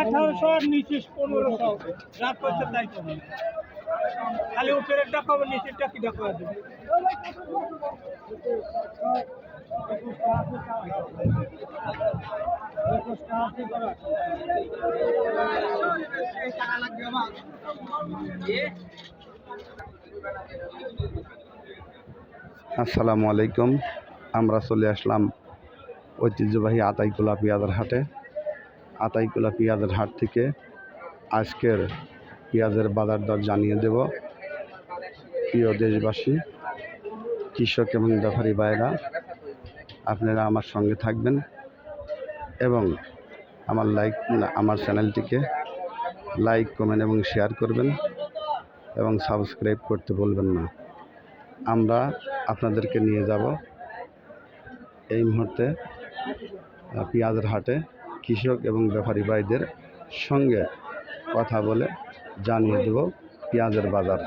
আঠারোশো আর পনেরোশো। খালি উপরের টাকা হবে, নিচের টাকি দেবে আসসালামু আলাইকুম। আমরা চলে আসলাম ঐতিহ্যবাহী আতাইকুলা পেঁয়াজের হাটে। আতাইকুলা পেঁয়াজের হাট থেকে আজকের পেঁয়াজের বাজার দর জানিয়ে দেব। প্রিয় দেশবাসী, কৃষক এবং ব্যাপারী ভাইরা আপনারা আমার সঙ্গে থাকবেন এবং আমার লাইক, আমার চ্যানেলটিকে লাইক, কমেন্ট এবং শেয়ার করবেন এবং সাবস্ক্রাইব করতে বলবেন না। আমরা আপনাদেরকে নিয়ে যাব। এই মুহূর্তে পেঁয়াজের হাটে কৃষক এবং ব্যাপারী ভাইদের সঙ্গে কথা বলে জানিয়ে দেব পেঁয়াজের বাজার।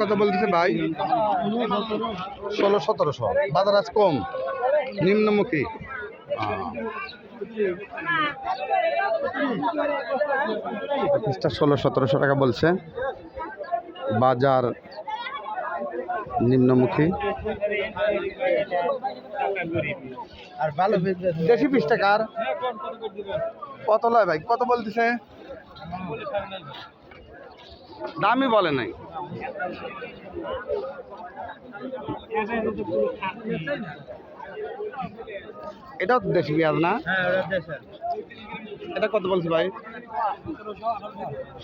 কত বলতেছে ভাই। ষোলো, সতেরোশো। বাজার আজ কম। নিম্নমুখী। পিসটা ষোলো সতেরোশো টাকা বলছে। বাজার নিম্নমুখী। আর ভালো দেশি টাকার কত লয় ভাই? কত বলতেছে? দামই বলে নাই। এটাও তো দেশি পেঁয়াজ না? এটা কত বলছি ভাই?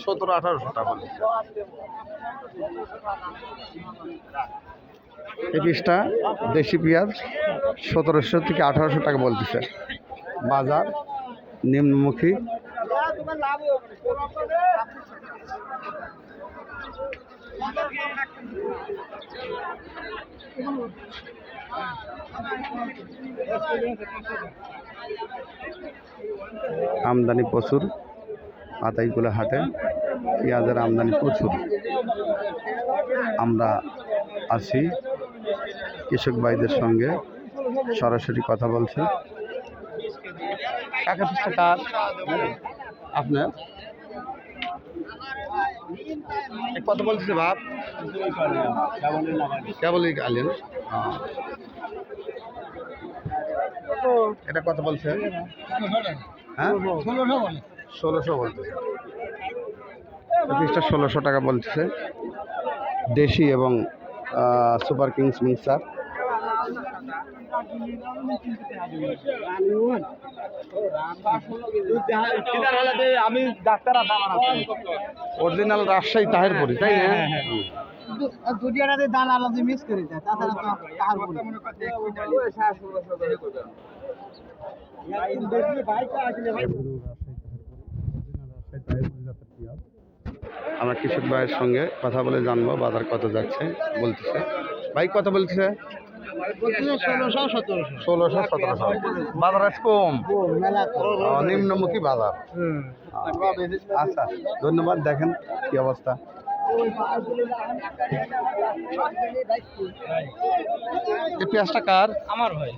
সতেরো আঠারোশো টাকা বলছে এই পিসটা দেশি পেঁয়াজ সতেরোশো থেকে আঠারোশো টাকা বলতেছে। বাজার নিম্নমুখী। আমদানি প্রচুর আতাইকুলা হাটে পেঁয়াজের আমদানি প্রচুর। আমরা আছি কৃষক ভাইদের সঙ্গে সরাসরি কথা বলছি। পিসটা কার আপনার? কত বলছে বাপ কেবলই আলেন এটা কত বলছে? হ্যাঁ? ষোলোশো বলতেছে পিসটা ষোলোশো টাকা বলছে। দেশি এবং সুপার কিংস মিক্সার। আমি ডাক্তার অরিজিনাল রাজশাহী তাহেরপুরি তাই না? দুটিয়াটাতে দান আলাদা মিক্স করে দেয়। তাছাড়া তো কাহার আমরা কৃষক ভাইয়ের সঙ্গে কথা বলে জানব বাজার কত যাচ্ছে বলতেছে। ভাই কত বলতেছে? ষোলোশো সতেরোশো। বাজার আজ কম। নিম্নমুখী বাজার। আচ্ছা ধন্যবাদ দেখেন কি অবস্থা। এই পেঁয়াজটা কার? আমার ভাই।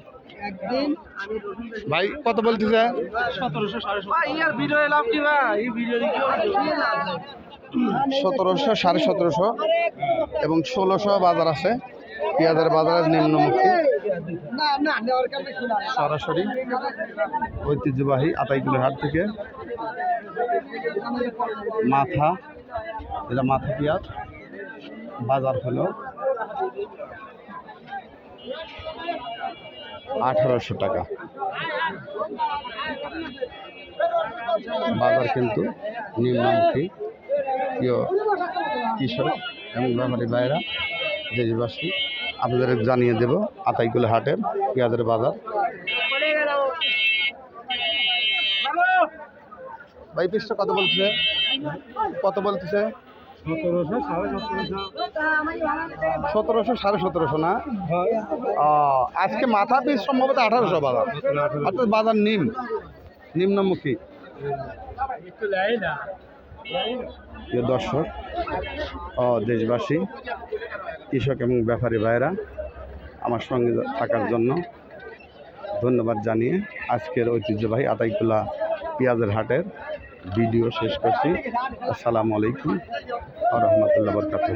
ভাই কত বলতেছে? সতেরোশো সাড়ে ইয়ার ভিডিও এলাম কি ভাই? এই ভিডিও সতেরোশো সাড়ে সতেরোশো এবং ষোলোশো বাজার আছে। পেঁয়াজের বাজার নিম্নমুখী। না না নেওয়ার কারণে শোনা সরাসরি ঐতিহ্যবাহী আতাইকুলের হাট থেকে। মাথা এটা মাথা পেঁয়াজ বাজার হলো আঠারোশো টাকা। বাজার কিন্তু নিম্নমুখী প্রিয় কৃষক এবং ব্যাপারী ভাইয়েরা, দেশবাসী, আপনাদের জানিয়ে দেব আতাইকুলা হাটের পেঁয়াজের বাজার। ভাই, পিসটা কত বলতেছে? কত বলতেছে? সতেরোশো সাড়ে সতেরোশো। না? আজকে মাথা পিস সম্ভবত আঠারোশো বাজার। অর্থাৎ বাজার নিম। নিম্নমুখী। প্রিয় দর্শক ও দেশবাসী কৃষক এবং ব্যাপারী ভাইরা আমার সঙ্গে থাকার জন্য ধন্যবাদ জানিয়ে আজকের ঐতিহ্যবাহী আতাইকুলা পেঁয়াজের হাটের ভিডিও শেষ করছি। আসসালামু আলাইকুম রহমতুল্লাহ বরকাতুহ।